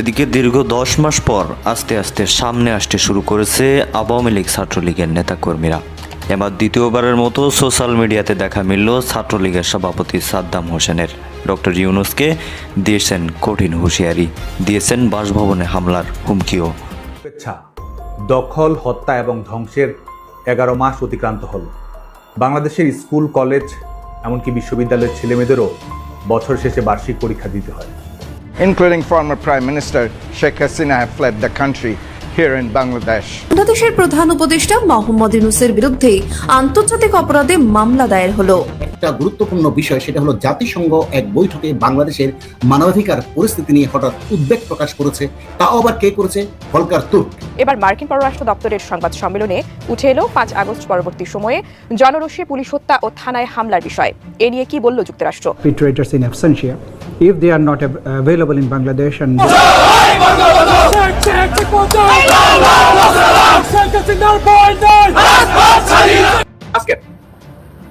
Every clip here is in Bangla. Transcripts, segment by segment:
এদিকে দীর্ঘ দশ মাস পর আস্তে আস্তে সামনে আসতে শুরু করেছে আওয়ামী লীগ ছাত্রলীগের নেতাকর্মীরা। এবার দ্বিতীয়বারের মতো সোশ্যাল মিডিয়াতে দেখা মিলল ছাত্রলীগের সভাপতি সাদ্দাম হোসেনের। ডক্টর ইউনুসকে দিয়েছেন কঠিন হুঁশিয়ারি, দিয়েছেন বাসভবনে হামলার হুমকিও। দখল, হত্যা এবং ধ্বংসের এগারো মাস অতিক্রান্ত হল। বাংলাদেশের স্কুল, কলেজ, এমনকি বিশ্ববিদ্যালয়ের ছেলেমেয়েদেরও বছর শেষে বার্ষিক পরীক্ষা দিতে হয়। Including former Prime Minister Sheikh Hasina, have fled the country here in Bangladesh. বাংলাদেশের প্রধান উপদেষ্টা মোহাম্মদ ইউনুসের বিরুদ্ধে আন্তর্জাতিক অপরাধে মামলা দায়ের হলো। একটা গুরুত্বপূর্ণ বিষয় সেটা হলো জাতিসংঘ এক বৈঠকে বাংলাদেশের মানবাধিকার পরিস্থিতি নিয়ে হঠাৎ উদ্বেগ প্রকাশ করেছে। তাও আবার কে করেছে? Volker Turk. এবার মার্কিন পররাষ্ট্র দপ্তরের সংবাদ সম্মেলনে উঠে এলো পাঁচ আগস্ট পরবর্তী সময়ে জনরোষে পুলিশ হত্যা ও থানায় হামলার বিষয়। এ নিয়ে কি বলল যুক্তরাষ্ট্র? Perpetrators in absentia if they are not av- available in Bangladesh and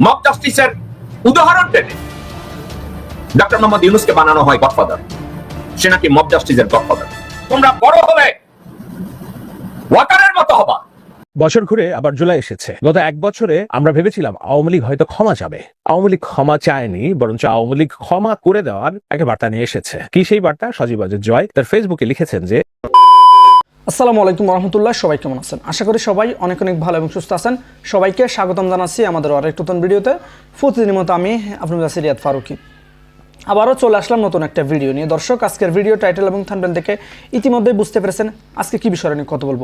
mock জাস্টিসের উদাহরণ টেনে ডক্টর মোহাম্মদ ইউনুসকে বানানো হয় গডফাদার। সে নাকি মব জাস্টিসের গডফাদার। তোমরা বড় হবে। ওয়াকারের মতো হবা। বছর ঘুরে আবার জুলাই এসেছে। গত এক বছরে আমরা ভেবেছিলাম আওয়ামী লীগ হয়তো ক্ষমা চাবে। আওয়ামী লীগ ক্ষমা চায়নি, বরঞ্চ আওয়ামী লীগ ক্ষমা করে দেওয়ার একটা বার্তা নিয়ে এসেছে। কি সেই বার্তা? সজীব আজের জয় তার ফেসবুকে লিখেছেন যে, আসসালামু আলাইকুম রহমতুল্লাহ সবাই কেমন আছেন? আশা করি সবাই অনেক অনেক ভালো এবং সুস্থ আছেন। সবাইকে স্বাগতম জানাচ্ছি আমাদের আরেক নতুন ভিডিওতে। প্রতিদিনের মতো আমি আপনাদের কাছে রিয়াদ ফারুকি। আবারও চলে আসলাম নতুন একটা ভিডিও নিয়ে। দর্শক, আজকের ভিডিও, টাইটেল এবং থাম্বনেল দেখে ইতিমধ্যেই বুঝতে পেরেছেন আজকে কি বিষয় নিয়ে কথা বলব।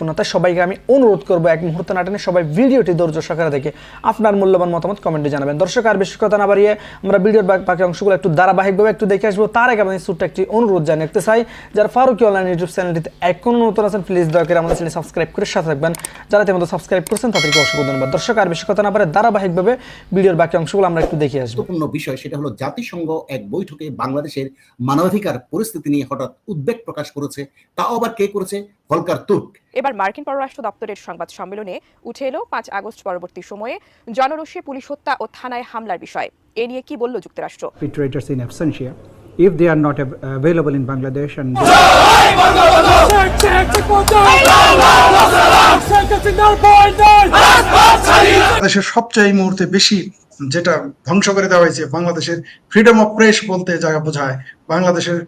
তাই সবাইকে আমি অনুরোধ করব এক মুহূর্ত নাটনে সবাই ভিডিওটি ধৈর্য সহকারে দেখে আপনার মূল্যবান মতামত কমেন্টে জানাবেন। দর্শক, আর বেশি কথা না বাড়িয়ে আমরা ভিডিওর বাকি অংশগুলো একটু ধারাবাহিকভাবে একটু দেখে আসব। তার আগে আমাদের ছোট্ট একটি অনুরোধ জানিয়ে রাখতে চাই, যারা ফারুকি অনলাইন ইউটিউব চ্যানেলটিতে এখনও নতুন আছেন প্লিজ দয়া করে আমাদের চ্যানেল সাবস্ক্রাইব করে সাথে থাকবেন। যারা তেমন সাবস্ক্রাইব করছেন, তাদেরকে অসংখ্য ধন্যবাদ। দর্শক, আর বেশি কথা না পারে ধারাবাহিকভাবে ভিডিওর বাকি অংশগুলো আমরা একটু দেখে আসব। বিষয় সেটা হলো জাতিসংঘ এক বৈঠকে বাংলাদেশের মানবাধিকার পরিস্থিতি নিয়ে হঠাৎ উদ্বেগ প্রকাশ করেছে। তাও আবার কে করেছে? Volker Turk. এবার মার্কিন পররাষ্ট্র দপ্তরের সংবাদ সম্মেলনে উঠে এলো পাঁচ আগস্ট পরবর্তী সময়ে জনরোষে পুলিশ হত্যা ও থানায় হামলার বিষয়। এ নিয়ে কি বলল যুক্তরাষ্ট্র? If they are not av- available in Bangladesh and বাংলাদেশের সবচেয়ে এই মুহূর্তে বেশি যেটা ধ্বংস করে দেওয়া হয়েছে বাংলাদেশের ফ্রিডম অফ প্রেস বলতে যা বোঝায় বাংলাদেশের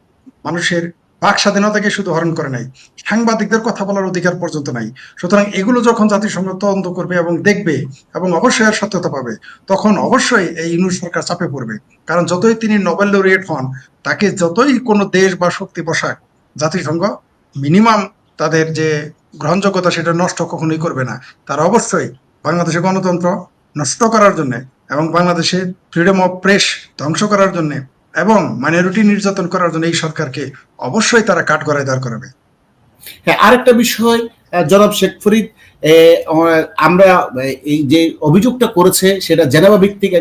মানুষের বাক স্বাধীনতাকে শুধু হরণ করে নাই, সাংবাদিকদের কথা বলার অধিকার পর্যন্ত নাই। সুতরাং এগুলো যখন জাতিসংঘ তদন্ত করবে এবং দেখবে এবং অবশ্যই এর সত্যতা পাবে, তখন অবশ্যই এই ইউনুস সরকার চাপে পড়বে। কারণ যতই তিনি নোবেল লরিয়েট হন, তাকে যতই কোনো দেশ বা শক্তি পোশাক জাতিসংঘ মিনিমাম তাদের যে গ্রহণযোগ্যতা সেটা নষ্ট কখনোই করবে না। তারা অবশ্যই বাংলাদেশের গণতন্ত্র নষ্ট করার জন্য এবং বাংলাদেশের ফ্রিডম অফ প্রেস ধ্বংস করার জন্য এবং মাইনরিটি নির্যাতন করার জন্য এই সরকারকে অবশ্যই তারা কাঠ গড়ায় দাঁড় করাবে। হ্যাঁ আরেকটা বিষয় জনাব শেখ ফরিদ আমরা এই যে অভিযোগটা করেছে সেটা জেনেভা ভিত্তিক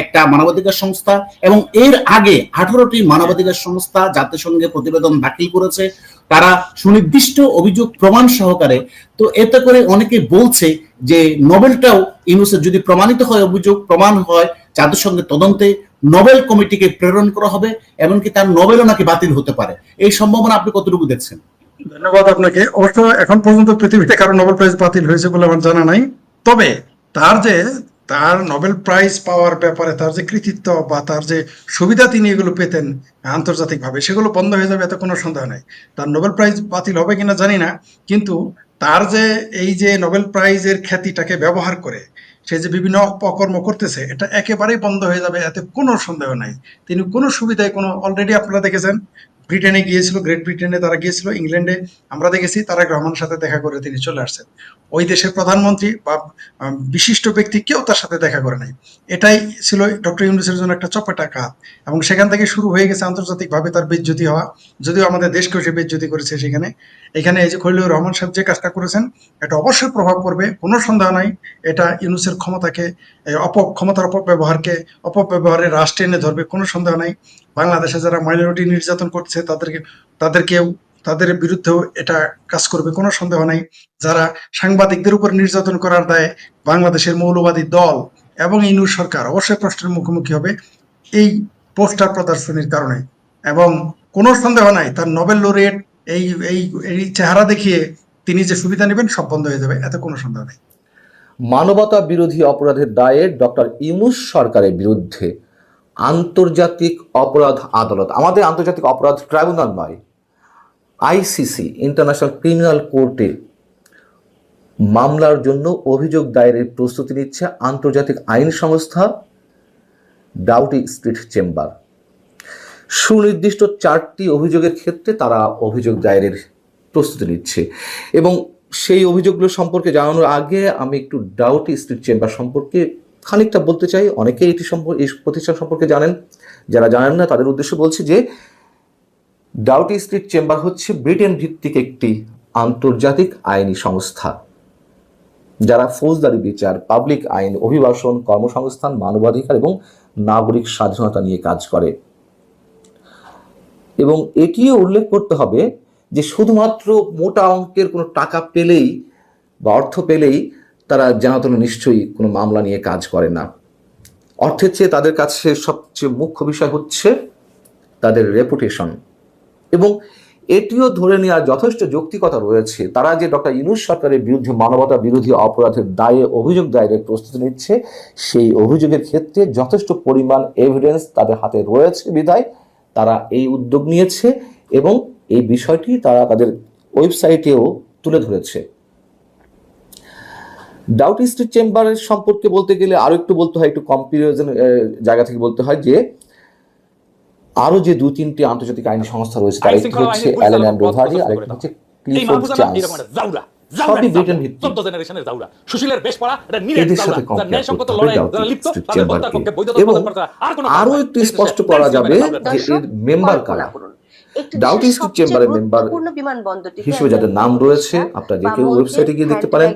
একটা মানবাধিকার সংস্থা এবং এর আগে আঠারোটি মানবাধিকার সংস্থা জাতিসংঘে প্রতিবেদন দাখিল করেছে। তারা সুনির্দিষ্ট অভিযোগ প্রমাণ সহকারে, তো এতে করে অনেকে বলছে যে নোবেলটাও ইউনুসের যদি প্রমাণিত হয় অভিযোগ, প্রমাণ হয় জাতিসংঘের তদন্তে নোবেল কমিটিকে প্রেরণ করা হবে, এমনকি তার নোবেলও নাকি বাতিল হতে পারে। এই সম্ভাবনা আপনি কতটুকু দেখছেন? ধন্যবাদ আপনাকে। অবশ্য এখন পর্যন্ত পৃথিবীতে কারও নোবেল প্রাইজ বাতিল হয়েছে বলে আমার জানা নাই। তবে তার যে, তার নোবেল প্রাইজ পাওয়ার ব্যাপারে তার যে কৃতিত্ব বা তার যে সুবিধা তিনি এগুলো পেতেন আন্তর্জাতিকভাবে, সেগুলো বন্ধ হয়ে যাবে এতে কোনো সন্দেহ নাই। তার নোবেল প্রাইজ বাতিল হবে কিনা জানি না, কিন্তু তার যে, এই যে নোবেল প্রাইজের খ্যাতিটাকে ব্যবহার করে সে যে বিভিন্ন অপকর্ম করতেছে, এটা একেবারেই বন্ধ হয়ে যাবে, এতে কোনো সন্দেহ নাই। তিনি কোনো সুবিধায় কোনো অলরেডি আপনারা দেখেছেন, ব্রিটেনে গিয়েছিল গ্রেট ব্রিটেনে তারা গিয়েছিল ইংল্যান্ডে আমরা দেখেছি, তারা রহমানের সাথে দেখা করে তিনি চলে আসছেন। ওই দেশের প্রধানমন্ত্রী বা বিশিষ্ট ব্যক্তি কেউ তার সাথে দেখা করে নাই। এটাই ছিল ডক্টর ইউনুসের জন্য একটা চপাটা কাজ এবং সেখান থেকে শুরু হয়ে গেছে আন্তর্জাতিকভাবে তার বেজ্জতি হওয়া। যদিও আমাদের দেশকেও সে বেজ্জতি করেছে সেখানে। এখানে এই যে খলিলুর রহমান সাহেব যে কাজটা করেছেন, এটা অবশ্যই প্রভাব পড়বে, কোনো সন্দেহ নাই। এটা ইউনুসের ক্ষমতাকে অপ ক্ষমতার অপব্যবহারকে, অপব্যবহারের রাশ টেনে ধরবে, কোনো সন্দেহ নাই। বাংলাদেশে যারা মাইনরিটি নির্যাতন করছে, তাদেরকে, তাদেরকেও, তাদের বিরুদ্ধেও এটা কাজ করবে, কোনো সন্দেহ নাই। যারা সাংবাদিকদের উপর নির্যাতন করার দায়ে বাংলাদেশের মৌলবাদী দল এবং ইনুর সরকার অবশ্যই প্রশ্নের মুখোমুখি হবে, এই পোস্টার প্রদর্শনীর কারণে। এবং কোনো সন্দেহ নাই, তার নোবেল লোরিয়েট এই এই এই চেহারা দেখিয়ে তিনি যে সুবিধা নেবেন, সব বন্ধ হয়ে যাবে। এতে কোনো সন্দেহ নেই। মানবতা বিরোধী অপরাধের দায়ে ডক্টর ইউনুস সরকারের বিরুদ্ধে আন্তর্জাতিক অপরাধ আদালত, আমাদের আন্তর্জাতিক অপরাধ ট্রাইব্যুনাল নয়, আইসিসি, ইন্টারন্যাশনাল ক্রিমিনাল কোর্টে মামলার জন্য অভিযোগ দায়েরের প্রস্তুতি নিচ্ছে আন্তর্জাতিক আইন সংস্থা ডাউটি স্ট্রিট চেম্বার। সুনির্দিষ্ট চারটি অভিযোগের ক্ষেত্রে তারা অভিযোগ দায়েরের প্রস্তুতি নিচ্ছে। এবং সেই অভিযোগগুলো সম্পর্কে জানানোর আগে আমি একটু ডাউটি স্ট্রিট চেম্বার সম্পর্কে খানিকটা বলতে চাই। অনেকেই এটি সম্পর্কে এই প্রতিষ্ঠান সম্পর্কে জানেন। যারা জানেন না, তাদের উদ্দেশ্যে বলছি যে ডাউটি স্ট্রিট চেম্বার হচ্ছে ব্রিটেন ভিত্তিক একটি আন্তর্জাতিক আইনি সংস্থা। যারা ফৌজদারি বিচার, পাবলিক আইন, অভিবাসন, কর্মসংস্থান, মানবাধিকার এবং নাগরিক স্বাধীনতা নিয়ে কাজ করে। এবং এটিও উল্লেখ করতে হবে যে শুধুমাত্র মোটা অঙ্কের কোনো টাকা পেলেই বা অর্থ পেলেই তারা জানাতন নিশ্চয়ই কোনো মামলা নিয়ে কাজ করে না। অর্থের চেয়ে তাদের কাছে সবচেয়ে মুখ্য বিষয় হচ্ছে তাদের রেপুটেশন এবং এটিও ধরে নেওয়ার যথেষ্ট যৌক্তিকতা রয়েছে, তারা যে ডক্টর ইনুস সরকারের বিরুদ্ধে মানবতা বিরোধী অপরাধের দায়ে অভিযোগ দায়েরের প্রস্তুতি নিচ্ছে, সেই অভিযোগের ক্ষেত্রে যথেষ্ট পরিমাণ এভিডেন্স তাদের হাতে রয়েছে বিধায়। তারা এই উদ্যোগ নিয়েছে এবং এই বিষয়টি তারা তাদের ওয়েবসাইটেও তুলে ধরেছে। ডাউট স্ট্রিট চেম্বারের সম্পর্কে বলতে গেলে আরও একটু বলতে হয় একটু কম্পারিজন জায়গা থেকে বলতে হয় যে আরও যে দু তিনটি আন্তর্জাতিক আইন সংস্থা রয়েছে তার একটি হচ্ছে অ্যালেন অ্যান্ড রোভারি হচ্ছে ক্লিফোর্ড চান্স সবই ব্রিটেন ভিত্তিক। এদের সাথে কম্পেয়ার করতে হবে ডাউটি স্ট্রিট চেম্বারকে এবং আরও একটু স্পষ্ট করা যাবে যে এর মেম্বার কারা? ডাউটি স্ট্রিট চেম্বারের মেম্বার হিসেবে যাদের নাম রয়েছে আপনারা যে কেউ ওয়েবসাইটে গিয়ে দেখতে পারেন।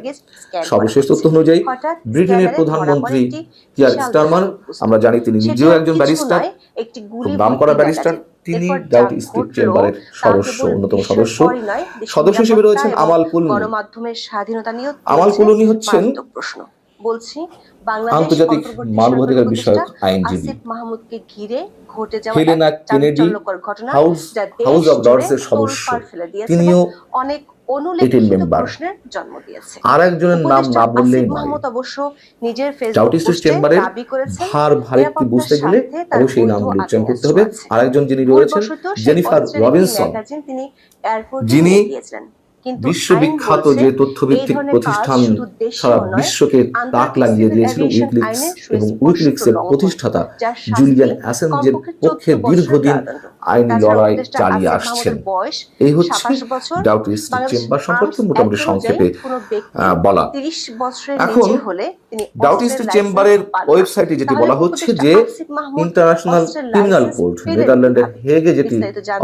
সর্বশেষ তথ্য অনুযায়ী ব্রিটেনের প্রধানমন্ত্রী কিয়ার স্টারমার আমরা জানি তিনি নিজেও একজন ব্যারিস্টার। খুব নাম করা ব্যারিস্টার। তিনি ডাউট স্টিক চেম্বারের সদস্য অন্যতম সদস্য। সদস্য হিসেবে রয়েছেন আমাল কুলনি। গণমাধ্যমের স্বাধীনতা নিয়ে আমাল কুলনি হচ্ছেন প্রশ্ন। বলছি আন্তর্জাতিক মানবাধিকার বিষয়ক আইনজীবী। মাহমুদকে ঘিরে ঘটে যাওয়া হেলেনা কেনেডি ঘটনা হাউস হাউস অব লর্ডসের সদস্য। তিনিও অনেক অনুলিখিত প্রশ্নের জন্ম দিয়েছে। নাম না বললেই নয় অবশ্য নিজের ফেসবুক চেম্বারের দাবি ভার বুঝতে গেলে অবশ্যই বৈধ উচ্চারণ করতে হবে। আরেকজন যিনি রয়েছেন জেনিফার রবিনসন তিনি যিনি। কিন্তু বিশ্ববিখ্যাত যে তথ্যভিত্তিক প্রতিষ্ঠান সারা বিশ্বকে তাক লাগিয়ে দিয়েছিল উইকলিক্স এবং উইকলিক্সের প্রতিষ্ঠাতা জুলিয়ান অ্যাসেঞ্জের পক্ষে 14 বছরের দীর্ঘদিন আইনি লড়াই চালিয়ে আসছেন। এই হচ্ছে 27 ডাউটি চেম্বার সম্পর্কে মোটামুটি সংক্ষেপে বলা। এখন ডাউটি চেম্বারের ওয়েবসাইটে যেটি বলা হচ্ছে যে ইন্টারন্যাশনাল ক্রিমিনাল কোর্ট নেদারল্যান্ডের হেগে যেটি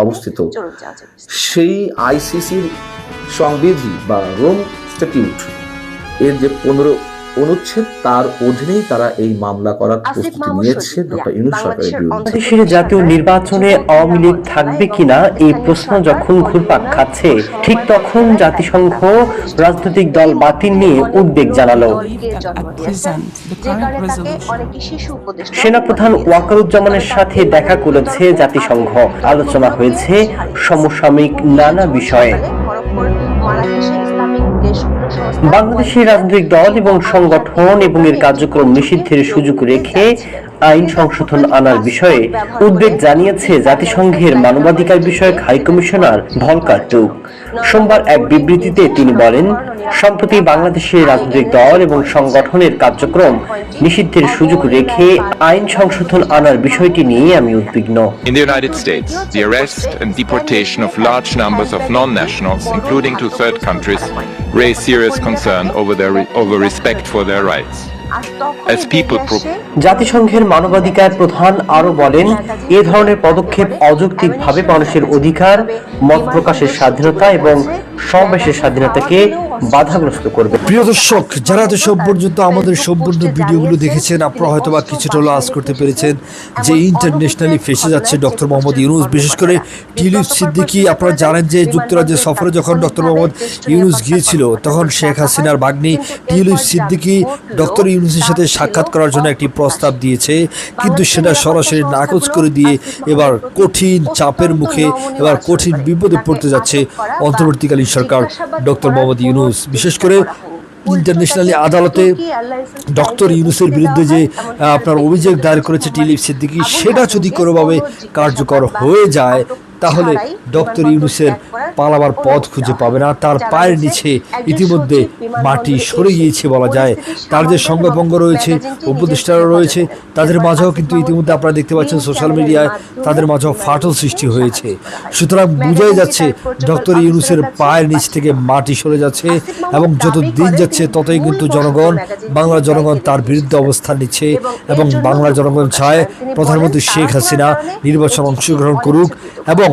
অবস্থিত। সেই আইসিসির সংবিধি বা রোম স্ট্যাটিউট এর যে পনেরো অনুচ্ছেদ তার অধীনেই তারা এই মামলা করার প্রস্তুতি নিয়েছে ডক্টর ইউনুস সরকারের বিরুদ্ধে। দেশের জাতীয় নির্বাচনে আওয়ামী লীগ থাকবে কিনা এই প্রশ্ন যখন ঘুরপাক খাচ্ছে ঠিক তখন জাতিসংঘ রাজনৈতিক দল বাতিল নিয়ে উদ্বেগ জানালো। সেনাপ্রধান ওয়াকারুজ্জামানের সাথে দেখা করেছে জাতিসংঘ। আলোচনা হয়েছে সমসাময়িক নানা বিষয়ে। বাংলাদেশের রাজনৈতিক দল এবং সংগঠন এবং এর কার্যক্রম নিষিদ্ধের সুযোগ রেখে আইন সংশোধন আনার বিষয়ে উদ্বেগ জানিয়েছে জাতিসংঘের মানবাধিকার বিষয়ক হাই কমিশনার ভলকার টুক সোমবার এক বিবৃতিতে তিনি বলেন সম্প্রতি বাংলাদেশের রাজনৈতিক দল এবং সংগঠনের কার্যক্রম নিষিদ্ধের সুযোগ রেখে আইন সংশোধন আনার বিষয়টি নিয়ে আমি উদ্বিগ্ন In the United States, the arrest and deportation of large numbers of non-nationals, including to third countries, raise serious concern over their over respect for their rights. জাতিসংঘের মানবাধিকার প্রধান আরও বলেন, এ ধরনের পদক্ষেপ অযৌক্তিকভাবে মানুষের অধিকার, মত প্রকাশের স্বাধীনতা এবং সমাবেশের স্বাধীনতাকে বাধাগ্রস্ত করবে। প্রিয় দর্শক যারা এতসব পর্যন্ত আমাদের সম্পূর্ণ ভিডিওগুলো দেখেছেন আপনারা হয়তো বা কিছুটা হলো আজ করতে পেরেছেন যে ইন্টারন্যাশনালি ফেসে যাচ্ছে ডক্টর মোহাম্মদ ইউনুস। বিশেষ করে টিলিপ সিদ্দিকি আপনারা জানেন যে যুক্তরাজ্যের সফরে যখন ডক্টর মোহাম্মদ ইউনুস গিয়েছিল তখন শেখ হাসিনার বাগ্নি টিলিপ সিদ্দিকি ডক্টর ইউনুসের সাথে সাক্ষাৎ করার জন্য একটি প্রস্তাব দিয়েছে কিন্তু সেটা সরাসরি নাকচ করে দিয়ে এবার কঠিন চাপের মুখে এবার কঠিন বিপদে পড়তে যাচ্ছে অন্তর্বর্তীকালীন সরকার ডক্টর মোহাম্মদ ইউনুস, বিশেষ করে ইন্টারন্যাশনালি আদালতে ডক্টর ইউনুসের বিরুদ্ধে যে আপনার অভিযোগ দায়ের করেছে টিলিপ সিদ্দিকি, সেটা যদি কোনোভাবে কার্যকর হয়ে যায় তাহলে ডক্টর ইউনুসের পালাবার পথ খুঁজে পাবে না। তার পায়ের নিচে ইতিমধ্যে মাটি সরে গিয়েছে বলা যায়। তার যে সঙ্গভঙ্গ রয়েছে উপদেষ্টারা রয়েছে তাদের মাঝেও কিন্তু ইতিমধ্যে আপনারা দেখতে পাচ্ছেন সোশ্যাল মিডিয়ায় তাদের মাঝেও ফাটল সৃষ্টি হয়েছে। সুতরাং বোঝাই যাচ্ছে ডক্টর ইউনুসের পায়ের নিচ থেকে মাটি সরে যাচ্ছে এবং যত দিন যাচ্ছে ততই কিন্তু জনগণ বাংলার জনগণ তার বিরুদ্ধে অবস্থান নিচ্ছে এবং বাংলার জনগণ চায় প্রধানমন্ত্রী শেখ হাসিনা নির্বাচন অংশগ্রহণ করুক এবং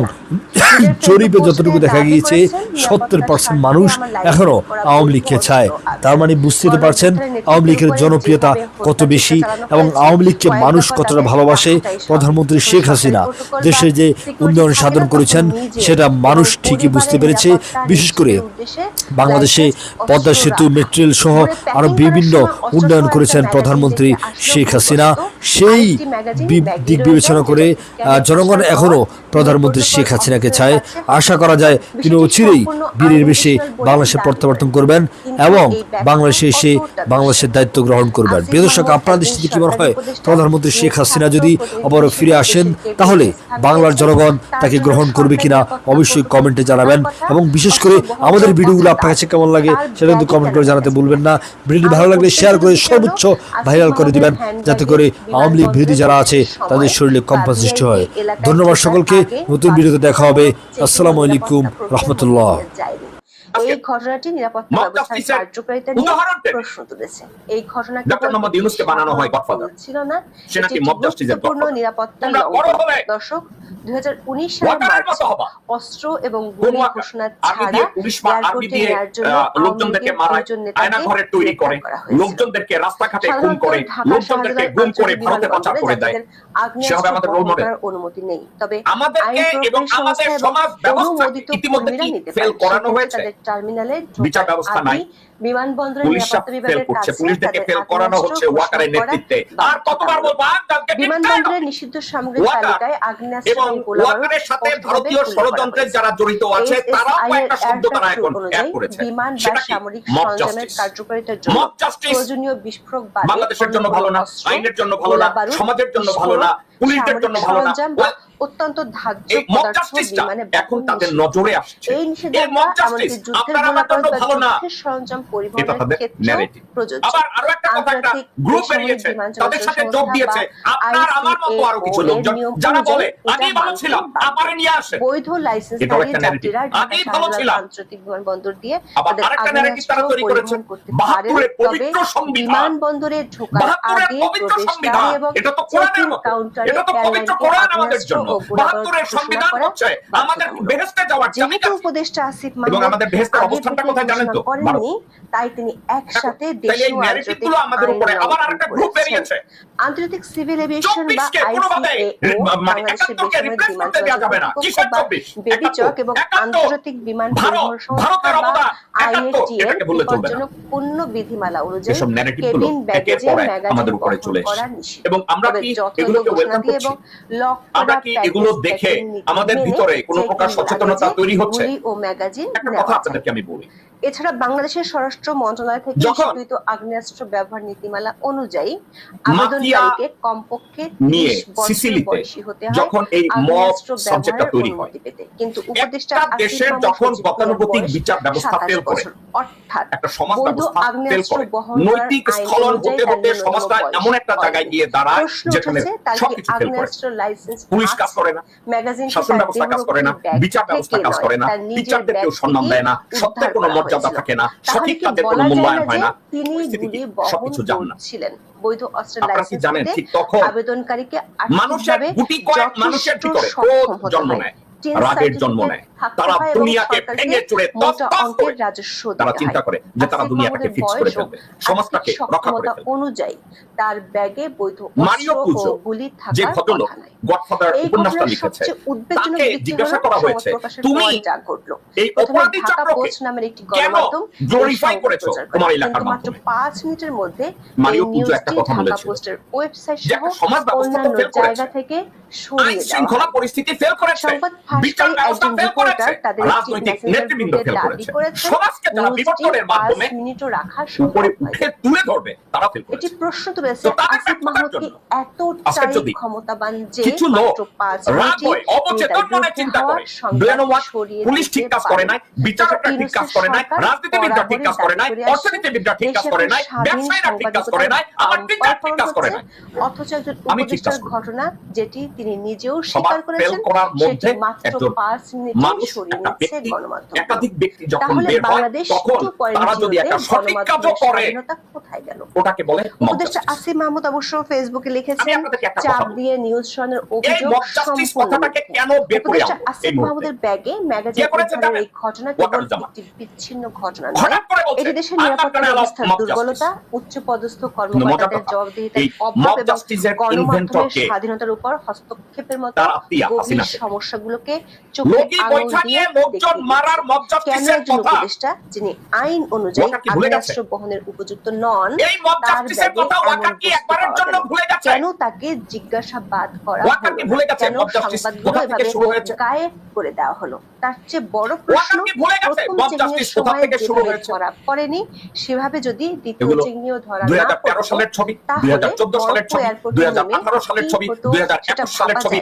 জরিপে যতটুকু দেখা গিয়েছে, সত্তর পার্সেন্ট মানুষ এখনও আওয়ামী লীগকে চায়। তার মানে বুঝতে পারছেন, আওয়ামী লীগের জনপ্রিয়তা কত বেশি এবং আওয়ামী লীগকে মানুষ কতটা ভালোবাসে প্রধানমন্ত্রী শেখ হাসিনা। দেশে যে উন্নয়ন সাধন করেছেন, সেটা মানুষ ঠিকই বুঝতে পেরেছে। বিশেষ করে বাংলাদেশে পদ্মা সেতু, মেট্রেল সহ আরও বিভিন্ন উন্নয়ন করেছেন প্রধানমন্ত্রী শেখ হাসিনা। সেই দিক বিবেচনা করে জনগণ এখনও প্রধানমন্ত্রী শেখ হাসিনাকে চায় আশা করা যায় তিনি অচিরেই বীরের বেশে বাংলাদেশে প্রত্যাবর্তন করবেন এবং বাংলাদেশে এসে বাংলাদেশের দায়িত্ব গ্রহণ করবেন। প্রিয় দর্শক, আপনার দৃষ্টিতে কি মনে হয় প্রধানমন্ত্রী শেখ হাসিনা যদি আবারও ফিরে আসেন, তাহলে বাংলার জনগণ তাকে গ্রহণ করবে কিনা অবশ্যই কমেন্টে জানাবেন এবং বিশেষ করে আমাদের ভিডিওগুলো আপনার কাছে কেমন লাগে সেটা কিন্তু কমেন্ট করে জানাতে ভুলবেন না। ভিডিওটি ভালো লাগলে শেয়ার করে সর্বোচ্চ ভাইরাল করে দিবেন, যাতে করে আওয়ামী লীগ বিরোধী যারা আছে তাদের শরীরে কম্পাস সৃষ্টি হয়। ধন্যবাদ সকলকে। নতুন ভিডিওতে দেখা হবে। আসসালামু আলাইকুম রহমতুল্লাহ। এই ঘটনাটি নিরাপত্তা ব্যবস্থার কার্যকারিতা নিয়ে প্রশ্ন তুলেছে। এই ঘটনা বানানো হয় গডফাদার ছিল না। সে নাকি এটি মব জাস্টিসের নিরাপত্তা। দর্শক 2019 সালের ওয়াকারের মার্চে মতো হবা। অস্ত্র এবং গুলি ঘোষণা ছাড়া দিয়ে পুলিশ মা- আর্মি দিয়ে নেয়ার জন্য আহ, আওয়ামী লোকজনদেরকে লীগের আয়না ঘরে তৈরি করে গ্রেপ্তার করা। হয়েছিল। লোকজনদেরকে রাস্তাঘাটে খুন করে লোকজনদেরকে গুম করে ভারতে পাচার করে দেয়। বিমানবন্দরে আমাদের রোল মডেল অনুমতি নেই। তবে আমাদেরকে এবং আমাদের সমাজ ব্যবস্থা ইতিমধ্যে ফেল করানো হয়েছে। টার্মিনালে বিচার ব্যবস্থা নাই। বিমানবন্দরের নিরাপত্তা বিভাগের কাছে পুলিশদেরকে ফেল করানো হচ্ছে ওয়াকারের নেতৃত্বে। আর কতবার বলব বিমানবন্দরের নিষিদ্ধ সামগ্রীর তালিকায় আগ্নেয়াস্ত্র এবং ওয়াকারের সাথে ভারতীয় উল্লেখ ষড়যন্ত্রের যারা জড়িত আছে তারাও একটা শব্দ তারা এখন অ্যাড করেছে। বিমান বা সামরিক সরঞ্জামের কার্যকারিতার জন্য প্রয়োজনীয় বিস্ফোরক বাংলাদেশের জন্য ভালো না আইনের জন্য ভালো না সমাজের জন্য ভালো না পুলিশদের জন্য ভালো না। অত্যন্ত ধার্য বিমানে এখন তাদের নজরে আসছে। এই নিষেধাজ্ঞা এমনকি যুদ্ধের বা যুদ্ধের সরঞ্জাম পরিবহনের ন্যারেটিভ প্রযোজ্য। আবার আরও একটা কথা একটা আন্তর্জাতিক গ্রুপ বেরিয়েছে। তাদের সাথে যোগ দিয়েছে। আপনার আমার মতো আরও কিছু লোকজন। যারা বলে আমি ভালো ছিলাম আমারে নিয়ে আসে বৈধ লাইসেন্সধারী এটাও যাত্রীরা আমি ভালো ছিলাম। আন্তর্জাতিক বিমানবন্দর দিয়ে তাদের narrative তারা তৈরি করেছে। পরিবহন বাহাত্তরের পবিত্র সংবিধান। বিমানবন্দরে ঢোকার আগে সংবিধান। এবং এটা তো কোরআনের মতো। এটা তো পবিত্র কোরআন আমাদের জন্য। ও গোলাবারুদ বাহাত্তরের ঘোষণা সংবিধান হচ্ছে আমাদের যাওয়ার যেহেতু উপদেষ্টা আসিফ এবং আমাদের অবস্থানটা কোথায় জানেন তো? তাই তিনি একসাথে দেশীয় আমাদের উপরে আবার আরেকটা গ্রুপ বেরিয়েছে। আন্তর্জাতিক সিভিল এভিয়েশন বা মানে এবং আন্তর্জাতিক বিমান পরিবহন সংস্থা বা বিপজ্জনক পণ্য বিধিমালা অনুযায়ী কেবিন একের ব্যাগেজে পর ম্যাগাজিন বহন করা নিষিদ্ধ। এবং আমরা কি এগুলোকে ওয়েলকাম করছি? এবং লক করা এগুলো দেখে আমাদের ভিতরে কোনো প্রকার সচেতনতা তৈরি হচ্ছে। একটা কথা। আপনাদেরকে আমি বলি। এছাড়া বাংলাদেশের স্বরাষ্ট্র মন্ত্রণালয় থেকে স্বীকৃত আগ্নেয়াস্ত্র ব্যবহার নীতিমালা অনুযায়ী আবেদনকারীকে কমপক্ষে 30 বছর বয়সী হতে হয় যখন এই আগ্নেয়াস্ত্র ব্যবহারের হয়। অনুমতি পেতে। কিন্তু উপদেষ্টা দেশের যখন গতানুগতিক বিচার ব্যবস্থা ফেল করে অর্থাৎ একটা সমাজ ব্যবস্থা ফেল করে নৈতিক স্খলন হতে হতে সমাজটা এমন একটা জায়গায় গিয়ে দাঁড়ায় যেখানে সবকিছু ফেল করে। লাইসেন্স পুলিশ কাজ করে না ম্যাগাজিন শাসন ব্যবস্থা কাজ করে না বিচার ব্যবস্থা কাজ করে না টিচারদের কেউ সম্মান দেয় না সত্যের কোনো মর্যাদা থাকে না। সঠিক কোনো মূল্যায়ন হয় না। তিনি সবকিছু জান না ছিলেন বৈধ অস্ত্রের লাইসেন্স জানেন ঠিক তখন আবেদনকারীকে মানুষের গুটি কয়েক মানুষের ভিতরে ক্রোধ জন্ম নেয়। রাগের জন্ম নেয়। তারা দুনিয়াকে ভেঙে চুড়ে অঙ্কের করে তারা চিন্তা করে যে তারা দুনিয়াটাকে ফিক্স করে ফেলবে। সমাজটাকে রক্ষা করে ফেলবে। অনুযায়ী তার ব্যাগে বৈধ মারিও পুজো গুলি যে থাকার ভদ্রলোক কথা গডফাদার উপন্যাসটা লিখেছে তাকে জিজ্ঞাসা করা হয়েছে তুমি যা এই অপরাধী চক্রকে নামের একটি গণমাধ্যম সংবাদ করেছ তোমার এলাকার মাত্র মাধ্যমে? পাঁচ মিনিটের মধ্যে মারিও পুজো একটা কথা ঢাকা বলেছিল। পোস্টের ওয়েবসাইট যে সহ সমাজ ব্যবস্থা অন্যান্য করেছে। জায়গা থেকে সরিয়ে দেওয়া শৃঙ্খলা পরিস্থিতি ফেল করেছে। বিচার ব্যবস্থা ফেল করেছে রাজনৈতিক নেতৃবৃন্দ ফেল করেছে। সমাজকে তারা বিবর্তনের মাধ্যমে উপরে উঠে তুলে ধরবে তারা ফেল এটি প্রশ্ন তুলেছে আসিফ ব্যর্থতার মাহমুদ কি জন্য আজকে এতটাই ক্ষমতাবান যে কিছু লোক রাগ হয় অবচেতন মনে চিন্তা করে ব্লেন পুলিশ ঠিক কাজ করে নাই বিচারকরা ঠিক কাজ করে নাই রাজনীতিবিদরা ঠিক কাজ করে নাই অর্থনীতিবিদরা ঠিক কাজ করে নাই ব্যবসায়ীরা ঠিক কাজ করে নাই আমার টিচার ঠিক কাজ করে নাই। অথচ একজন উপদেষ্টার ঘটনা যেটি তিনি নিজেও স্বীকার করেছেন সেটি মাত্র পাঁচ মিনিটে মানুষ সরিয়ে একটা নিচ্ছে একাধিক ব্যক্তি যখন বের হয় তখন তারা যদি একটা সঠিক কাজও করে কোথায় গেল? ওটাকে বলে উপদেষ্টা আসিফ মাহমুদ অবশ্য ফেসবুকে লিখেছেন চাপ দিয়ে নিউজ সরানোর অভিযোগ mob justice সম্পূর্ণ কথাটাকে কেন বের করে আসিফ মাহমুদের ব্যাগে ম্যাগাজিন উদ্ধারের এই ঘটনা কেবল একটি বিচ্ছিন্ন ঘটনা নয়। হঠাৎ করে বলছে, এটি দেশের নিরাপত্তা ব্যবস্থার দুর্বলতা উচ্চ পদস্থ কর্মকর্তাদের জবাবদিহিতার অভাব এবং justice এর inventor গণমাধ্যমের স্বাধীনতার উপর হস্তক্ষেপের মতো গভীর সমস্যাগুলোকে চোখে দিয়ে নিয়ে লোকজন মারার এর একজন কথা যিনি আইন অনুযায়ী? আগ্নেয়াস্ত্র বহনের উপযুক্ত নন এই mob তার justice এর ব্যাগে কথা ওয়াকার কি একবারের জন্য ভুলে গেছে? কেন তাকে জিজ্ঞাসাবাদ করা ওয়াকার কি ভুলে গেছে? কেন mob justice সংবাদগুলো কোথা থেকে শুরু হয়েছে? গায়েব করে দেওয়া হলো তার চেয়ে বড় প্রশ্ন ভুলে গেছে? প্রথম mob চেকিংয়ের justice কোথা থেকে শুরু হয়েছে? ধরা পড়েনি সেভাবে যদি দ্বিতীয় ধরা না সালের ছবি দুই তাহলে হাজার চোদ্দ সালের ছবি সালের ছবি হতো দুই হাজার সেটা একুশ সালের ছবি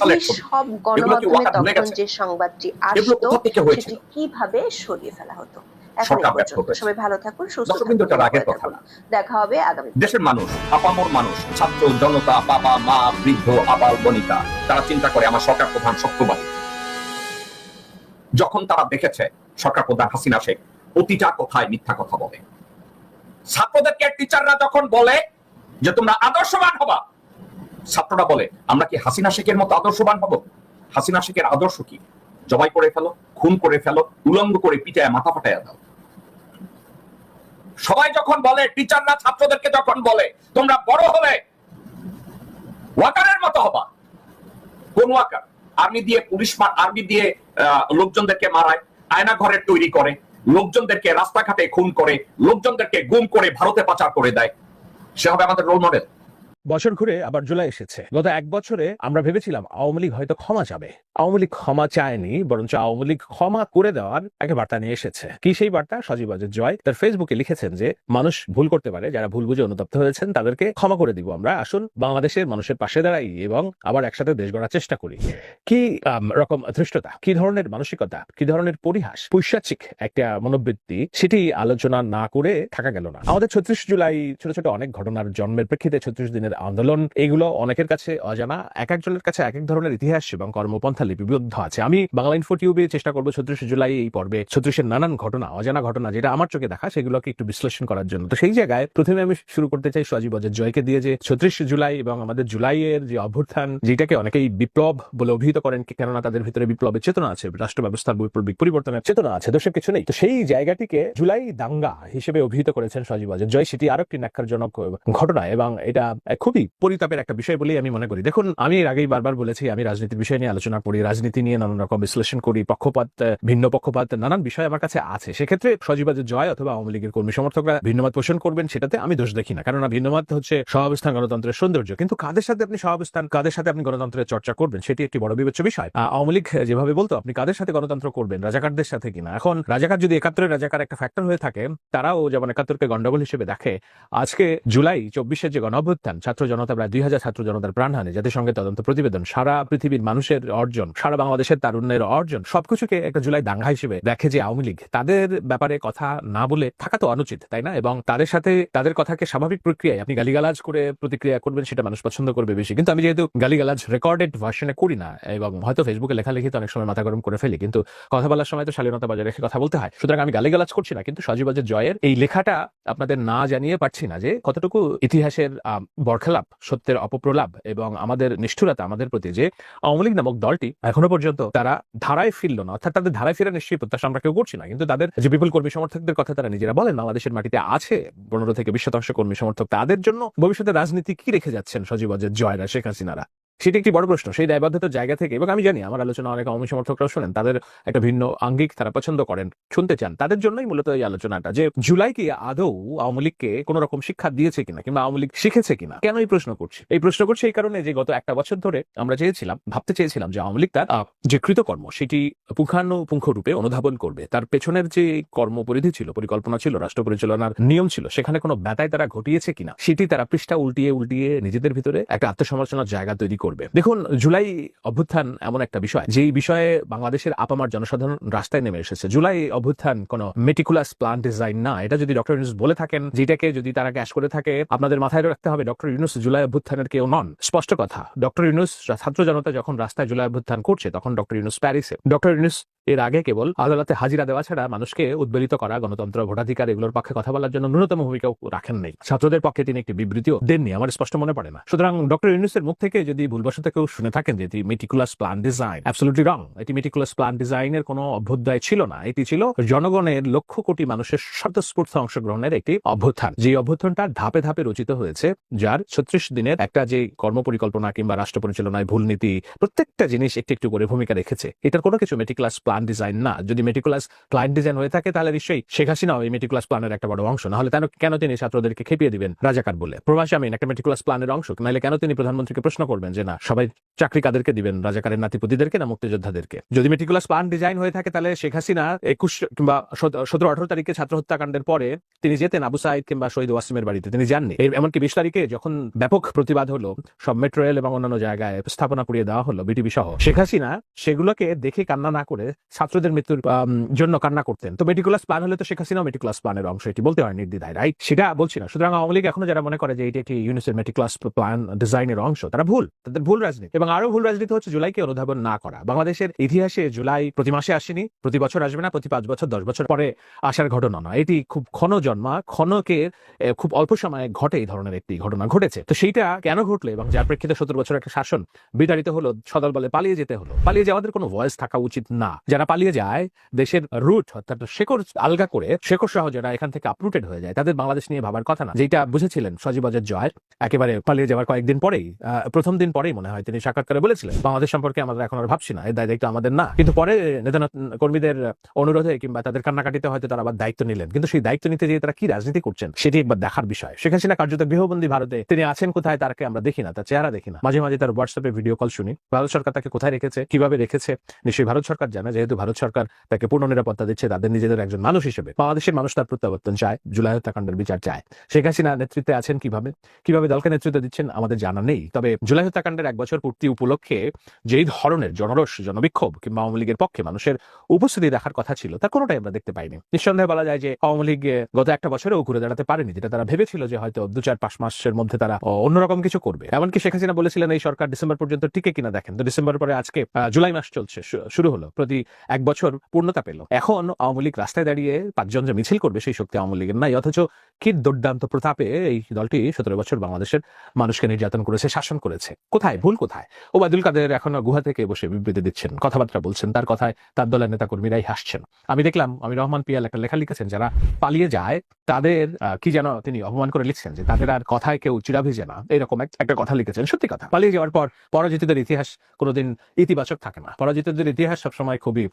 সালের ছবি সব গণমাধ্যমে তখন? যে সংবাদটি আসতো? সেটি কীভাবে সরিয়ে ফেলা হতো? এখন। সবাই ভালো থাকুন সুস্থ থাকুন। দেখা হবে আগামী দেশের মানুষ আপামর মানুষ ছাত্র জনতা বাবা মা বৃদ্ধ আবাল বনিতা তারা চিন্তা করে আমার সরকার প্রধান সত্যবাদী যখন তারা দেখেছে সরকার প্রধান হাসিনা শেখ প্রতিটা কথায় মিথ্যা কথা বলে। ছাত্রদেরকে টিচাররা যখন বলে যে তোমরা আদর্শবান হবা ছাত্ররা বলে আমরা কি হাসিনা শেখের মতো আদর্শবান হব? হাসিনা শেখের আদর্শ কি? জবাই করে ফেলো, খুন করে ফেলো, উলঙ্গ করে পিটায়, মাথা ফাটাইয়া দাও। সবাই যখন বলে টিচাররা ছাত্রদেরকে যখন বলে, তোমরা বড় হলে ওয়াকারের মতো হবা। কোন ওয়াকার? আর্মি দিয়ে পুলিশ মার আর্মি দিয়ে লোকজনদেরকে মারায় আয়না ঘরের তৈরি করে, লোকজনদেরকে রাস্তাঘাটে খুন করে, লোকজনদেরকে গুম করে ভারতে পাচার করে দেয়। সে হবে আমাদের রোল মডেল বছর ঘুরে আবার জুলাই এসেছে। গত এক বছরে আমরা ভেবেছিলাম আওয়ামী লীগ হয়তো ক্ষমা যাবে আওয়ামী লীগ ক্ষমা চায়নি, বরঞ্চ আওয়ামী লীগ ক্ষমা করে দেওয়ার একটা বার্তা নিয়ে এসেছে। কি সেই বার্তা? সজীব জয় তার ফেসবুকে লিখেছেন যে, মানুষ ভুল করতে পারে, যারা ভুল বুঝে অনুতপ্ত হয়েছেন, তাদেরকে ক্ষমা করে দিব আমরা। আসুন, বাংলাদেশের মানুষের পাশে দাঁড়াই এবং আবার একসাথে দেশ গড়ার চেষ্টা করি। কি রকম ধৃষ্টতা? কি ধরনের মানসিকতা? কি ধরনের পরিহাস? পৈশাচিক একটা মনোবৃত্তি? সেটি আলোচনা না করে থাকা গেল না। আমাদের ছত্রিশ জুলাই ছোট ছোট অনেক ঘটনার জন্মের প্রেক্ষিতে ছত্রিশ দিনের আন্দোলন, এগুলো অনেকের কাছে অজানা। এক একজনের কাছে এক এক ধরনের ইতিহাস এবং কর্মপন্থা লিপিবদ্ধ আছে। আমি বাংলা ইনফো টিউবে চেষ্টা করব ছত্রিশে জুলাই এই পর্বে ছত্রিশের নানান ঘটনা, অজানা ঘটনা যেটা আমার চোখে দেখা, সেগুলোকে একটু বিশ্লেষণ করার জন্য। তো সেই জায়গায় প্রথমে আমি শুরু করতে চাই সজীব অজয় জয়কে দিয়ে যে ছত্রিশে জুলাই এবং আমাদের জুলাইয়ের যে অভ্যুত্থান, যেটাকে অনেকেই বিপ্লব বলে অভিহিত করেন, কেননা তাদের ভিতরে বিপ্লবের চেতনা আছে, রাষ্ট্র ব্যবস্থার বৈপ্লবিক পরিবর্তনের চেতনা আছে দোষের কিছু নেই। তো সেই জায়গাটিকে জুলাই দাঙ্গা হিসেবে অভিহিত করেছেন সজীব অজয় জয়, সেটি আরও একটি ন্যাক্কারজনক ঘটনা এবং এটা খুবই পরিতাপের একটা বিষয় বলেই আমি মনে করি। দেখুন, আমি এর আগেই বারবার বলেছি, আমি রাজনীতির বিষয় নিয়ে আলোচনা করি, রাজনীতি নিয়ে নানান রকম বিশ্লেষণ করি, পক্ষপাত ভিন্ন পক্ষপাত, নানান বিষয় আমার কাছে আছে। সেক্ষেত্রে সজীবাজের জয় অথবা আওয়ামী লীগের কর্মী সমর্থকরা ভিন্নমত পোষণ করবেন, সেটাতে আমি দোষ দেখি না। কারণ ভিন্নমত হচ্ছে সহাবস্থান গণতন্ত্রের সৌন্দর্য। কিন্তু কাদের সাথে আপনি সহাবস্থান, কাদের সাথে আপনি গণতন্ত্রের চর্চা করবেন, সেটি একটি বড় বিবেচ্য বিষয়। আওয়ামী লীগ যেভাবে বলতো, আপনি কাদের সাথে গণতন্ত্র করবেন, রাজাকারদের সাথে কিনা? এখন রাজাকার যদি একাত্তরের রাজাকার একটা ফ্যাক্টর হয়ে থাকে, তারাও যেমন একাত্তরকে গন্ডগোল হিসেবে দেখে, আজকে জুলাই চব্বিশের যে গণঅভ্যুত্থান ছাত্র জনতা, প্রায় দুই হাজার ছাত্র জনতার প্রাণহানি, জাতিসংঘের তদন্ত প্রতিবেদন, সারা পৃথিবীর মানুষের অর্জন, সারা বাংলাদেশের তারুণ্যের অর্জন, সবকিছুকে একটা জুলাই দাঙ্গা হিসেবে দেখে যে আওয়ামী লীগ তাদের ব্যাপারে কথা না বলে থাকা তো অনুচিত, তাই না? এবং তাদের সাথে তাদের কথাকে স্বাভাবিক প্রক্রিয়ায় আপনি গালিগালাজ করে প্রতিক্রিয়া করবেন, সেটা মানুষ পছন্দ করবে বেশি। কিন্তু আমি যেহেতু গালিগালাজ রেকর্ডেড ভার্সনে করি না, এবং হয়তো ফেসবুকে লেখালেখি তো অনেক সময় মাথা গরম করে ফেলি, কিন্তু কথা বলার সময় তো শালীনতা বজায় রেখে কথা বলতে হয়। সুতরাং আমি গালিগালাজ করছি না, কিন্তু সজীবাজের জয়ের এই লেখাটা আপনাদের না জানিয়ে পারছি না যে কতটুকু ইতিহাসের বরখেলাপ সত্যের অপপ্রলাপ এবং আমাদের নিষ্ঠুরতা আমাদের প্রতি যে আওয়ামী লীগ নামক দলটি এখনও পর্যন্ত তারা ধারায় ফিরল না, অর্থাৎ তাদের ধারায় ফিরে নিশ্চয়ই প্রত্যাশা আমরা কেউ করছি না। কিন্তু তাদের যে বিপুল কর্মী সমর্থকদের কথা তারা নিজেরা বলেন, বাংলাদেশের মাটিতে আছে পনেরো থেকে বিশ শতাংশ কর্মী সমর্থক। তাদের জন্য ভবিষ্যতে রাজনীতি কি রেখে যাচ্ছেন সজীব সজীবাজের জয়রা, শেখ হাসিনারা? সেটি একটি বড় প্রশ্ন, সেই দায়বদ্ধতার জায়গা থেকে, এবং আমি জানি আমার আলোচনা অনেক আওয়ামী সমর্থকরাও শোনেন, তাদের একটা ভিন্ন আঙ্গিক তারা পছন্দ করেন, শুনতে চান, তাদের জন্যই মূলত এই আলোচনাটা, যে জুলাই কি আদৌ আওয়ামী লীগকে কোন রকম শিক্ষা দিয়েছে কিনা, কিংবা আওয়ামী লীগ শিখেছে কিনা? কেন এই প্রশ্ন করছি? এই প্রশ্ন করছি এই কারণে যে গত একটা বছর ধরে আমরা চেয়েছিলাম, ভাবতে চেয়েছিলাম যে আওয়ামী লীগ তার যে কৃতকর্ম, সেটি পুঙ্খানুপুঙ্খ রূপে অনুধাবন করবে, তার পেছনের যে কর্মপরিধি ছিল, পরিকল্পনা ছিল, রাষ্ট্র পরিচালনার নিয়ম ছিল, সেখানে কোনো ব্যথায় তারা ঘটিয়েছে কিনা, সেটি তারা পৃষ্ঠা উল্টিয়ে উল্টিয়ে নিজেদের ভিতরে একটা আত্মসমালোচনার জায়গা তৈরি করবে। দেখুন, জুলাই অভ্যুত্থান এমন একটা বিষয়, যেই বিষয়ে বাংলাদেশের আপামার জনসাধারণ রাস্তায় নেমে এসেছে। জুলাই অভ্যুত্থান কোনো মেটিকুলাস প্ল্যান ডিজাইন না, এটা যদি ডক্টর ইউনুস বলে থাকেন, যেটাকে যদি তারা ক্যাশ করে থাকে, আপনাদের মাথায় রাখতে হবে, ডক্টর ইউনুস জুলাই অভ্যুত্থানের কেউ নন। স্পষ্ট কথা, ডক্টর ইউনুস ছাত্র জনতা যখন রাস্তায় জুলাই অভ্যুত্থান করছে, তখন ডক্টর ইউনুস প্যারিসে। ডক্টর ইউনুস এর আগে কেবল আদালতে হাজিরা দেওয়া ছাড়া মানুষকে উদ্বেলিত করা, গণতন্ত্র, ভোটাধিকার এগুলোর পক্ষে কথা বলার জন্য ন্যূনতম ভূমিকাও রাখেন নেই ছাত্রদের পক্ষে তিনি একটি বিবৃতিও দেননি, আমার স্পষ্ট মনে পড়ে না। সুতরাং ডক্টর ইউনুসের মুখ থেকে যদি ভুলবশত কেউ শুনে থাকেন যে এটি meticulous plan design absolutely wrong এটি মেটিকুলাস প্ল্যান ডিজাইনের কোনো অভ্যুদয় ছিল না। এটি ছিল জনগণের লক্ষ কোটি মানুষের স্বতঃস্ফূর্ত অংশগ্রহণের একটি অভ্যুত্থান। যে অভ্যুত্থানটা ধাপে ধাপে রচিত হয়েছে, যার ছত্রিশ দিনের একটা যে কর্মপরিকল্পনা কিংবা রাষ্ট্র পরিচালনায় ভুল নীতি, প্রত্যেকটা জিনিস একটু একটু করে ভূমিকা রেখেছে। এটার কোনো কিছু মেটিকুলাস প্ল্যান ডিজাইন না। যদি মেটিকুলাস প্ল্যান ডিজাইন হয়ে থাকে, তাহলে নিশ্চয়ই শেখ হাসিনাও এই মেটিকুলাস প্ল্যানের একটা বড় অংশ। না হলে কেন কেন তিনি ছাত্রদেরকে খেপিয়ে দিবেন? রাজাকার বলে। প্রবাসী আমিন, একটা মেটিকুলাস প্ল্যানের অংশ। নাহলে কেন তিনি প্রধানমন্ত্রীকে প্রশ্ন করবেন যে না। সবাই চাকরি কাদেরকে দিবেন? রাজাকারের নাতিপুতিদেরকে না মুক্তিযোদ্ধাদেরকে? যদি মেটিকুলাস প্ল্যান ডিজাইন হয়ে থাকে, তাহলে শেখ হাসিনা একুশ কিংবা সতেরো, আঠারো তারিখে ছাত্র হত্যাকাণ্ডের পরে তিনি যেতেন আবু সাইদ কিংবা শহীদ ওয়াসিমের বাড়িতে। তিনি যাননি। এমনকি বিশ তারিখে যখন ব্যাপক প্রতিবাদ হলো, সব মেট্রো রেল এবং অন্যান্য জায়গায় স্থাপনা পুড়িয়ে দেওয়া হলো বিটিভি সহ, শেখ হাসিনা সেগুলোকে দেখে কান্না না করে ছাত্রদের মৃত্যুর জন্য কান্না করতেন। তো মেটিকুলাস প্ল্যান হলে তো শেখ হাসিনাও মেটিকুলাস প্ল্যানের অংশ। এটি বলতে হয় নির্দ্বিধায় রাইট সেটা বলছি না। সুতরাং আওয়ামী লীগ এখনও যারা মনে করে যে এটি একটি ইউনিসের মেটিকুলাস প্ল্যান ডিজাইনের অংশ, তারা ভুল। তাদের ভুল রাজনীতি এবং আরও ভুল রাজনীতি হচ্ছে জুলাইকে অনুধাবন না করা। বাংলাদেশের ইতিহাসে জুলাই প্রতি মাসে আসেনি, প্রতি বছর আসবে না, প্রতি পাঁচ বছর, দশ বছর পরে আসার ঘটনা নয়। এটি খুব ক্ষণ জন্মা, ক্ষণকে খুব অল্প সময়ে ঘটে এই ধরনের একটি ঘটনা ঘটেছে। তো সেইটা কেন ঘটলো এবং যার প্রেক্ষিতে সত্তর বছর একটা শাসন বিতাড়িত হলো, সদল বলে পালিয়ে যেতে হলো। পালিয়ে যাওয়াদের কোনো ভয়েস থাকা উচিত না। যারা পালিয়ে যায়, দেশের রুট অর্থাৎ শেকড় আলগা করে শেকড় সহ যারা এখান থেকে আপরুটেড হয়ে যায়, তাদের বাংলাদেশ নিয়ে ভাবার কথা না। যেটা বুঝেছিলেন সজীবাজের জয়, একেবারে পালিয়ে যাওয়ার কয়েকদিন পরেই প্রথম দিন পরেই মনে হয়, তিনি সাক্ষাৎকারে বলেছিলেন, বাংলাদেশ সম্পর্কে আমরা এখন আর ভাবছি না, এর দায় দায়িত্ব আমাদের না। কিন্তু পরে নেতা কর্মীদের অনুরোধে কিংবা তাদের কান্নাকাটিতে হয়তো তারা আবার দায়িত্ব নিলেন। কিন্তু সেই দায়িত্ব নিতে গিয়ে তারা কি রাজনীতি করছেন, সেটি একবার দেখার বিষয়। শেখ হাসিনা কার্যত গৃহবন্দী ভারতে, তিনি আছেন কোথায় তারকে আমরা দেখি না, তার চেহারা দেখি না। মাঝে মাঝে তার হোয়াটসঅ্যাপে ভিডিও কল শুনি। ভারত সরকার তাকে কোথায় রেখেছে, কীভাবে রেখেছে? নিশ্চয়ই ভারত সরকার জানে, যেহেতু ভারত সরকার তাকে পূর্ণ নিরাপত্তা দিচ্ছে, তাদের নিজেদের একজন মানুষ হিসেবে। বাংলাদেশের মানুষ তার প্রত্যাবর্তন চায়, জুলাই হত্যাকাণ্ডের বিচার চায়। শেখ হাসিনা নেতৃত্বে আছেন কীভাবে? কীভাবে দলকে নেতৃত্ব দিচ্ছেন আমাদের জানা নেই। তবে জুলাই হত্যাকাণ্ডের এক বছর পূর্তি উপলক্ষে যেই ধরনের জনরোষ, জনবিক্ষোভ কিংবা আওয়ামী লীগের পক্ষে মানুষের উপস্থিতি দেখার কথা ছিল তার কোনোটাই আমরা দেখতে পাইনি। নিঃসন্দেহে বলা যায় যে আওয়ামী লীগ গত একটা বছরেও ঘুরে দাঁড়াতে পারেনি, যেটা তারা ভেবেছিল যে হয়তো দু চার পাঁচ মাসের মধ্যে তারা অন্যরকম কিছু করবে। এমনকি শেখ হাসিনা বলেছিলেন, এই সরকার ডিসেম্বর পর্যন্ত টিকে কিনা দেখেন। তো ডিসেম্বর পরে আজকে জুলাই মাস চলছে শুরু হলো, প্রতি এক বছর পূর্ণতা পেল। এখন আওয়ামী লীগ রাস্তায় দাঁড়িয়ে পাঁচজন যে মিছিল করবে, সেই শক্তি আওয়ামী লীগের নাই, অথচ কি দুর্দান্ত প্রতাপে এই দলটি সতেরো বছর বাংলাদেশের মানুষকে নির্যাতন করেছে, শাসন করেছে। কোথায়? ভুল কোথায়? ওবায়দুল কাদের এখন গুহা থেকে বসে বিবৃতি দিচ্ছেন, কথাবার্তা বলছেন, তার কথায় তার দলের নেতাকর্মীরাই হাসছেন। আমি দেখলাম, আমি রহমান পিয়াল একটা লেখা লিখেছেন, যারা পালিয়ে যায়, তাদের কি যেন তিনি অপমান করে লিখছেন যে তাদের আর কথায় কেউ চিরা ভিজে না। এরকম এক- একটা কথা লিখেছেন, সত্যি কথা। পালিয়ে যাওয়ার পর পরাজিতদের ইতিহাস কোনোদিন ইতিবাচক থাকে না। পরাজিতদের ইতিহাস সবসময় খুবই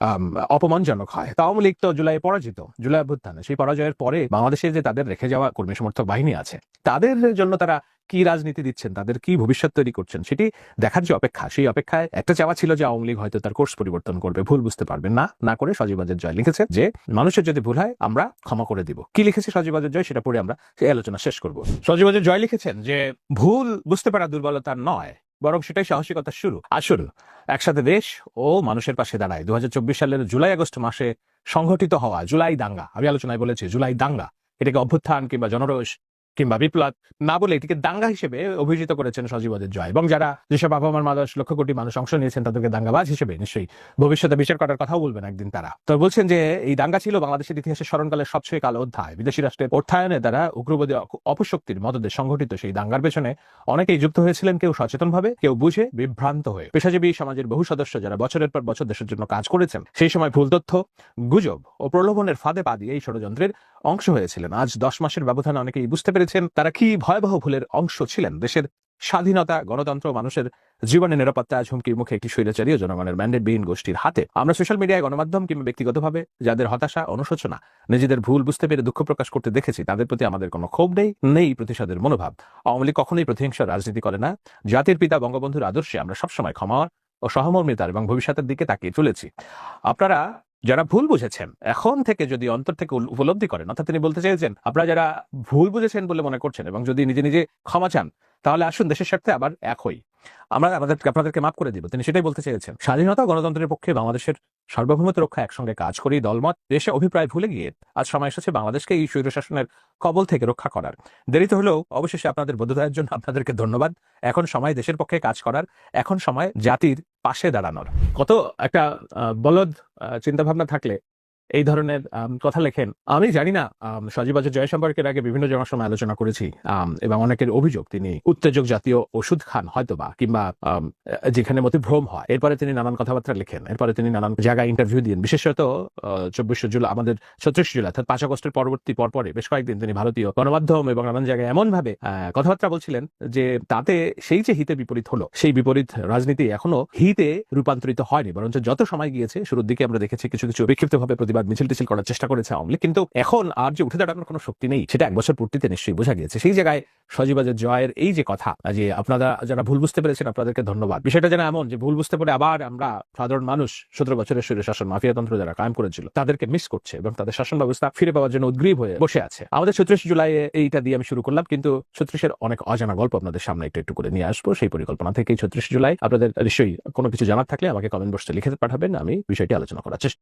অপমানজনক হয়। তা আওয়ামী লীগ তো জুলাই পরাজিত, জুলাই অভ্যুত্থানে। সেই পরাজয়ের পরে বাংলাদেশে যে তাদের রেখে কর্মী সমর্থক বাহিনী আছে, তাদের জন্য তারা কি রাজনীতি দিচ্ছেন, তাদের কি ভবিষ্যৎ তৈরি করছেন, সেটি দেখার যে অপেক্ষা, সেই অপেক্ষায় একটা চাওয়া ছিল যে আওয়ামী লীগ হয়তো তার কোর্স পরিবর্তন করবে, ভুল বুঝতে পারবেন না না করে সজীবাজের জয় লিখেছে যে, মানুষের যদি ভুল হয়, আমরা ক্ষমা করে দিব। কি লিখেছে সজীবাজের জয়, সেটা পড়ে আমরা সেই আলোচনা শেষ করব। সজীবাজের জয় লিখেছেন যে, ভুল বুঝতে পারা দুর্বলতা নয়, বরং সেটাই সাহসিকতার শুরু। আসল একসাথে দেশ ও মানুষের পাশে দাঁড়ায়। দু হাজার চব্বিশ সালের জুলাই আগস্ট মাসে সংঘটিত হওয়া জুলাই দাঙ্গা, আমি আলোচনায় বলেছি জুলাই দাঙ্গা এটাকে অভ্যুত্থান কিংবা জনরোষ কিংবা বিপ্লব, না বলে এটিকে দাঙ্গা হিসেবে অভিহিত করেছেন সজীবদের জয়। এবং যারা যেসব মার মাদশ লক্ষ কোটি মানুষ অংশ নিয়েছেন, তাদেরকে দাঙ্গাবাজ হিসেবে নিশ্চয়ই ভবিষ্যতে বিচার করার কথাও বলবেন একদিন তারা। তো বলছেন যে, এই দাঙ্গা ছিল বাংলাদেশের ইতিহাসে স্মরণকালের সবচেয়ে কালো অধ্যায়। বিদেশি রাষ্ট্রের অর্থায়নে দ্বারা উগ্রবাদী অপশক্তির মদদে সংঘটিত সেই দাঙ্গার পেছনে অনেকেই যুক্ত হয়েছিলেন, কেউ সচেতনভাবে, কেউ বুঝে বিভ্রান্ত হয়ে। পেশাজীবী সমাজের বহু সদস্য যারা বছরের পর বছর দেশের জন্য কাজ করেছেন, সেই সময় ভুল তথ্য, গুজব ও প্রলোভনের ফাঁদে পা দিয়ে এই ষড়যন্ত্রের অংশ হয়েছিলেন। আজ দশ মাসের ব্যবধানে অনেকেই বুঝতে পেরেছেন তারা কি ভয়াবহ ভুলের অংশ ছিলেন? দেশের স্বাধীনতা, গণতন্ত্র, মানুষের জীবনের নিরাপত্তা হুমকির মুখে একটি স্বৈরাচারী ও জনগণের ম্যান্ডেটবিহীন গোষ্ঠীর হাতে। আমরা সোশ্যাল মিডিয়ায় গণমাধ্যম কিংবা ব্যক্তিগতভাবে যাদের হতাশা, অনুশোচনা, নিজেদের ভুল বুঝতে পেরে দুঃখ প্রকাশ করতে দেখেছি, তাদের প্রতি আমাদের কোনো ক্ষোভ নেই নেই প্রতিশোধের মনোভাব। আওয়ামী লীগ কখনোই প্রতিহিংসা রাজনীতি করে না। জাতির পিতা, বঙ্গবন্ধুর আদর্শে আমরা সবসময় ক্ষমা ও সহমর্মিতার এবং ভবিষ্যতের দিকে তাকিয়ে চলেছি। আপনারা যারা ভুল বুঝেছেন, এখন থেকে যদি অন্তর থেকে উপলব্ধি করেন, অর্থাৎ তিনি বলতে চেয়েছেন আপনারা যারা ভুল বুঝেছেন বলে মনে করছেন এবং যদি নিজে নিজে ক্ষমা চান, তাহলে আসুন দেশের স্বার্থে আবার এক হই। আমরা আমাদের আপনাদেরকে মাফ করে দিব। তিনি সেটাই বলতে চেয়েছেন। স্বাধীনতা গণতন্ত্রের পক্ষে বাংলাদেশের সার্বভৌমত্ব রক্ষা একসঙ্গে কাজ করি দলমত, দেশে অভিপ্রায় ভুলে গিয়ে আজ সময় এসেছে বাংলাদেশকে এই স্বৈরশাসনের কবল থেকে রক্ষা করার। দেরিতে হলেও অবশেষে আপনাদের বোধতার জন্য আপনাদেরকে ধন্যবাদ। এখন সময় দেশের পক্ষে কাজ করার, এখন সময় জাতির পাশে দাঁড়ানোর। কত একটা বলদ চিন্তা ভাবনা থাকলে এই ধরনের কথা লেখেন। আমি জানি না আম, সজীবাজের জয় সম্পর্কের আগে বিভিন্ন জনের সময় আলোচনা করেছি এবং অনেকের অভিযোগ তিনি উত্তেজক জাতীয় ওষুধ খান হয়তোবা কিংবা যেখানে যেখানে মতিভ্রম হয়। এরপরে তিনি নানান কথাবার্তা লেখেন এরপরে তিনি নানান জায়গায় ইন্টারভিউ দিন বিশেষত চব্বিশে জুলাই আমাদের ছত্রিশ জুলাই অর্থাৎ পাঁচ আগস্টের পরবর্তী পরপরে বেশ কয়েকদিন তিনি ভারতীয় গণমাধ্যম এবং নানান জায়গায় এমন ভাবে আহ, কথাবার্তা বলছিলেন যে তাতে সেই যে হিতে বিপরীত হলো সেই বিপরীত রাজনীতি এখনও হিতে রূপান্তরিত হয়নি বরঞ্চ যত সময় গিয়েছে শুরুর দিকে আমরা দেখেছি কিছু কিছু বিক্ষিপ্তভাবে প্রতিবাদ মিছিল টিছিল করার চেষ্টা করেছে আওয়ামী লীগ, কিন্তু এখন আর যে উঠে দাঁড়ানোর কোনো শক্তি নেই, সেটা এক বছর পূর্তিতে নিশ্চয়ই বোঝা গিয়েছে। সেই জায়গায় সজীবাজের জয়ের এই যে কথা যে আপনারা যারা ভুল বুঝতে পেরেছেন, আপনাদেরকে ধন্যবাদ। বিষয়টা যেন এমন যে ভুল বুঝতে পারে আবার আমরা সাধারণ মানুষ সতেরো বছরের শরীর শাসন মাফিয়াতন্ত্র যারা কায়েম করেছিল, তাদেরকে মিস করছে এবং তাদের শাসন ব্যবস্থা ফিরে পাওয়ার জন্য উদ্গ্রীব হয়ে বসে আছে। আমাদের ছত্রিশ জুলাই এইটা দিয়ে আমি শুরু করলাম, কিন্তু ছত্রিশের অনেক অজানা গল্প আপনাদের সামনে একটু একটু করে নিয়ে আসব। সেই পরিকল্পনা থেকে ছত্রিশ জুলাই, আপনাদের নিশ্চয়ই কোনো কিছু জানার থাকলে আমাকে কমেন্ট বক্সে লিখে পাঠাবেন, আমি বিষয়টি আলোচনা করার চেষ্টা